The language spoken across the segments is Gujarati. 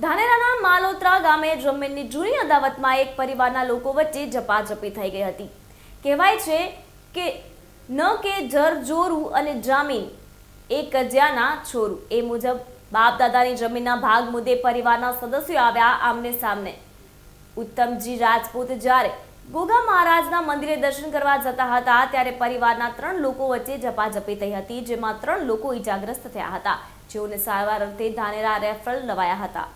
ધાનેરાના માલોત્રા ગામે જમીનની જૂની અદાવતમાં એક પરિવારના લોકો વચ્ચે ઝપાઝપી થઈ ગઈ હતી. કહેવાય છે કે ન કે જર જોરું અને જામીન એ કજિયાના છોરું. એ મુજબ બાપ દાદાની જમીનના ભાગ મુદ્દે પરિવારના સદસ્યો આવ્યા આમને સામને. ઉત્તમજી રાજપૂત જ્યારે ગોગા મહારાજના મંદિરે દર્શન કરવા જતા હતા, ત્યારે પરિવારના ત્રણ લોકો વચ્ચે ઝપાઝપી થઈ હતી, જેમાં ત્રણ લોકો ઈજાગ્રસ્ત થયા હતા. જેઓને સારવાર અર્થે ધાનેરા રેફરલ લવાયા હતા.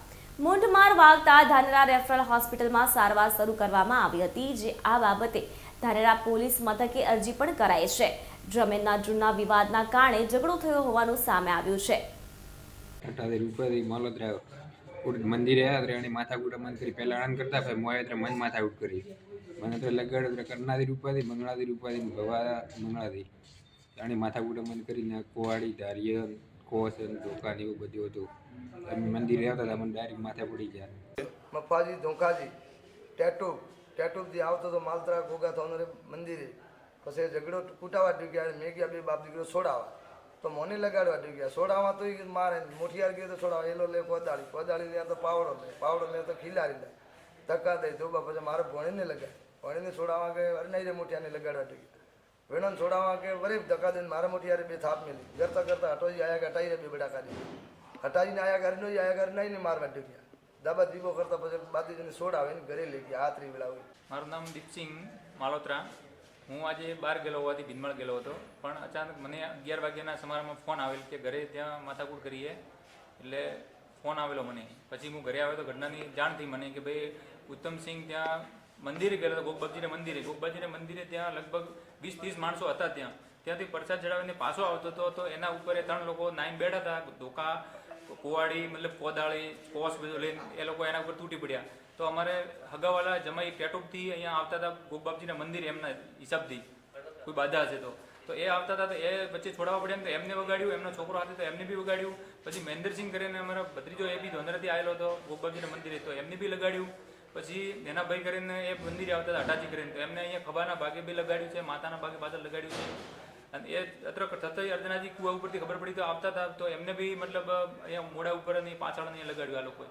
મૂંઢમાર વાગતા ધાનેરા રેફરલ હોસ્પિટલમાં સારવાર શરૂ કરવામાં આવી હતી, જે આ બાબતે ધાનેરા પોલીસ મથકે અરજી પણ કરાઈ છે. જમીનના જૂના વિવાદના કારણે ઝઘડો થયો હોવાનું સામે આવ્યું છે. રૂપિયાથી માલોત્રા મંદિરે એની માથાકૂટ મન કરી, પહેલા આનંદ કરતા ભાઈ મોયત્રે મન માથાકૂટ કરી. મને તો લગાડ એટલે કરનાદી રૂપિયાથી મંગળાદી રૂપિયાથી ભવા મંગળાદી એની માથાકૂટ મન કરીને કોવાડી ધારીય કોસ ધોકા ને એવું બધું હતું. અમે મંદિરે આવતા હતા, મને ડાયરેક્ટ માથે પડી ગયા. મફાજી, ધોકાજી ટેટુ ટેટુથી આવતો તો માલતરા ગોગા થવાનું મંદિરે. પછી ઝઘડો કૂટાવા ડૂગ્યા મેં ગયા બે બાપ દીકરો છોડાવા તો મોને લગાડવા ડૂગ્યા છોડાવા તો મારે મોઠિયાર ગયો તો છોડાવા એલો લે કોદાળી. કોદાળી લે તો પાવડો લે. પાવડો લે તો ખીલારી લે. ધક્કા દઈ ધોબા, પછી મારે ભણીને લગાડ ભણીને છોડાવા ગયા, અરે નહીં રે મોઠિયાને લગાડવા ડૂગ્યા વેણન છોડાવવા કે વરે ધક્કા દઈને મારા મોટી યારે બે થાપ મેલી. કરતા કરતા હટોજી આયા હટાઈ બે બેડા કાઢી. હટાવીને આયા ઘર નો આયા ઘર નહીં માર મારવા ગયા દાબા દીવો કરતા પછી બાદીજીને છોડાવે ને ઘરે લઈ ગયા, હાથરી વેળા હોય. મારું નામ દીપસિંહ માલોત્રા. હું આજે બહાર ગયેલો હોવાથી ભીનમાળ ગયેલો હતો. પણ અચાનક મને અગિયાર વાગ્યાના સમારમાં ફોન આવેલ કે ઘરે ત્યાં માથાકૂટ કરીએ. એટલે ફોન આવેલો મને. પછી હું ઘરે આવ્યો તો ઘટનાની જાણ થઈ મને કે ભાઈ ઉત્તમસિંહ ત્યાં મંદિરે ગયેલો હતો ગોગબાજીના મંદિરે. ગોપબાજીને મંદિરે ત્યાં લગભગ વીસ ત્રીસ માણસો હતા ત્યાં. ત્યાંથી પ્રસાદ ચડાવીને પાછો આવતો હતો, તો એના ઉપર એ ત્રણ લોકો નાઈન બેઠા હતા. ધોકા, કુવાડી, મતલબ કોદાળી કોસ બધું લઈને એ લોકો એના ઉપર તૂટી પડ્યા. તો અમારે હગાવાલા જમાઈ ટેટુપથી અહીંયા આવતા હતા ગોપબાપજીના મંદિર એમના હિસાબથી. કોઈ બાધા હશે તો. તો એ આવતા હતા તો એ વચ્ચે છોડાવવા પડ્યા તો એમને વગાડ્યું, એમનો છોકરો હાથે તો એમને બી વગાડ્યું. પછી મહેન્દ્રસિંહ કરીને અમારા ભત્રીજો એ બી ધોંધરાથી આવેલો હતો ગોપબાપજીના મંદિરે, તો એમને બી લગાડ્યું. પછી એના ભાઈ કરીને એ મંદિરે આવતા હતા અટાજી કરીને. તો એમને અહીંયા ખભાના ભાગે બી લગાડ્યું છે, માતાના ભાગે પાછળ લગાડ્યું છે. અને એ અત્ર થતા અર્ધનાજી કુવા ઉપરથી ખબર પડી તો આવતા હતા, તો એમને બી મતલબ અહીંયા મોડા ઉપર અને પાછળ અહીંયા લગાડ્યું આ લોકોએ.